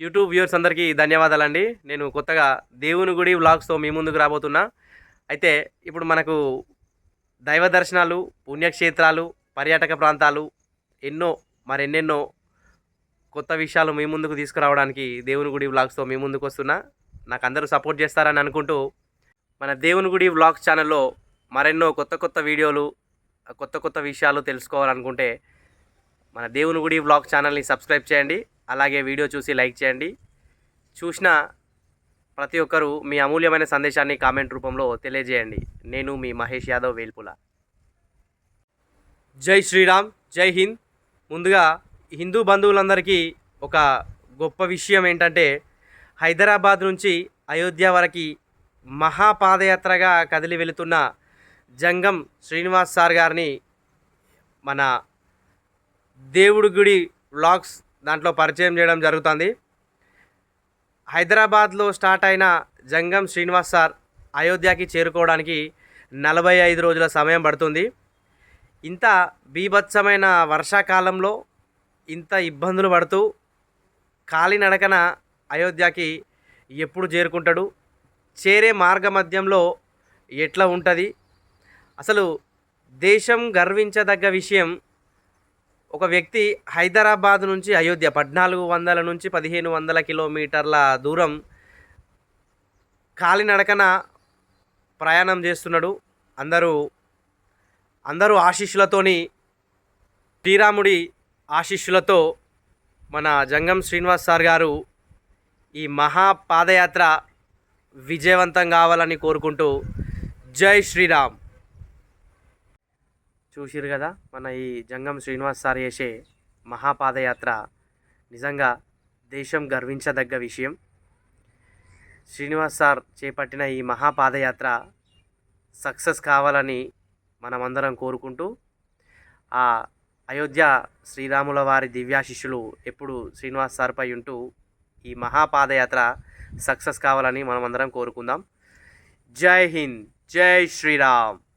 YouTube viewers అందరికీ ధన్యవాదాలండి. నేను కొత్తగా దేవుని గుడి వ్లాగ్స్తో మీ ముందుకు రాబోతున్నా. అయితే ఇప్పుడు మనకు దైవ దర్శనాలు పుణ్యక్షేత్రాలు పర్యాటక ప్రాంతాలు ఎన్నో మరెన్నెన్నో కొత్త విషయాలు మీ ముందుకు తీసుకురావడానికి దేవుని గుడి వ్లాగ్స్తో మీ ముందుకు వస్తున్నా. నాకు అందరూ సపోర్ట్ చేస్తారని అనుకుంటూ మన దేవుని గుడి వ్లాగ్స్ ఛానల్లో మరెన్నో కొత్త కొత్త వీడియోలు కొత్త కొత్త విషయాలు తెలుసుకోవాలనుకుంటే మన దేవుని గుడి వ్లాగ్ ఛానల్ని సబ్స్క్రైబ్ చేయండి. అలాగే వీడియో చూసి లైక్ చేయండి. చూసిన ప్రతి ఒక్కరూ మీ అమూల్యమైన సందేశాన్ని కామెంట్ రూపంలో తెలియజేయండి. నేను మీ మహేష్ యాదవ్ వేల్పుల. జై శ్రీరామ్ జై హింద్. ముందుగా హిందూ బంధువులందరికీ ఒక గొప్ప విషయం ఏంటంటే హైదరాబాద్ నుంచి అయోధ్య వరకు మహాపాదయాత్రగా కదిలి వెళుతున్న జంగం శ్రీనివాస్ సార్ గారిని మన దేవుడి గుడి వ్లాగ్స్ దాంట్లో పరిచయం చేయడం జరుగుతుంది. హైదరాబాద్లో స్టార్ట్ అయిన జంగం శ్రీనివాస్ సార్ అయోధ్యకి చేరుకోవడానికి నలభై ఐదు రోజుల సమయం పడుతుంది. ఇంత బీభత్సమైన వర్షాకాలంలో ఇంత ఇబ్బందులు పడుతూ కాలినడకన అయోధ్యకి ఎప్పుడు చేరుకుంటాడు? చేరే మార్గ మధ్యంలో ఎట్లా ఉంటుంది? అసలు దేశం గర్వించదగ్గ విషయం ఒక వ్యక్తి హైదరాబాద్ నుంచి అయోధ్య పద్నాలుగు వందల నుంచి పదిహేను వందల కిలోమీటర్ల దూరం కాలినడకన ప్రయాణం చేస్తున్నాడు. అందరూ అందరూ ఆశీస్సులతోని శ్రీరాముడి ఆశీస్సులతో మన జంగం శ్రీనివాస్ సార్ గారు ఈ మహా పాదయాత్ర విజయవంతం కావాలని కోరుకుంటూ జై శ్రీరామ్. చూసిరు కదా మన ఈ జంగం శ్రీనివాస్ సార్ చేసే మహాపాదయాత్ర నిజంగా దేశం గర్వించదగ్గ విషయం. శ్రీనివాస్ సార్ చేపట్టిన ఈ మహాపాదయాత్ర సక్సెస్ కావాలని మనమందరం కోరుకుంటూ ఆ అయోధ్య శ్రీరాముల వారి దివ్యాశిష్యులు ఎప్పుడు శ్రీనివాస్ సార్పై ఉంటూ ఈ మహాపాదయాత్ర సక్సెస్ కావాలని మనమందరం కోరుకుందాం. జై హింద్ జై శ్రీరామ్.